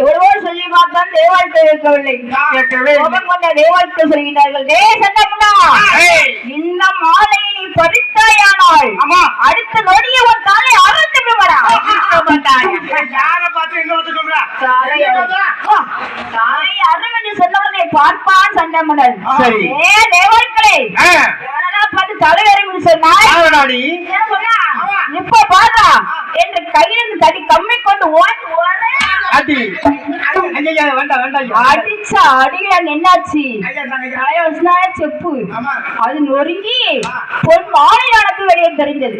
எவ்வளவோ சொல்லி இருக்கவில்லை. கோபம் கொண்ட தேவாலயத்தில் சொல்கிறார்கள் டே இந்த மாலையை நீ பறித்தாயானால் அடுத்த நொடிய ஒரு தாளை அறுத்து விடுவடா. தாயை அரும் என்று சொன்னவனை பார்ப்பான் சண்டமுடன் சரி. ஏ யாரடா பார்த்து தலைவரை என்று சொன்னாய்? என்ன சொன்னா? என்று கையில் தடி கம்மி கொண்டு ஓட அடிச்ச அடியில என்னாச்சு? செப்பு. அது நொறுங்கி பொன் மாலை நடந்து வெளியே தெரிஞ்சது.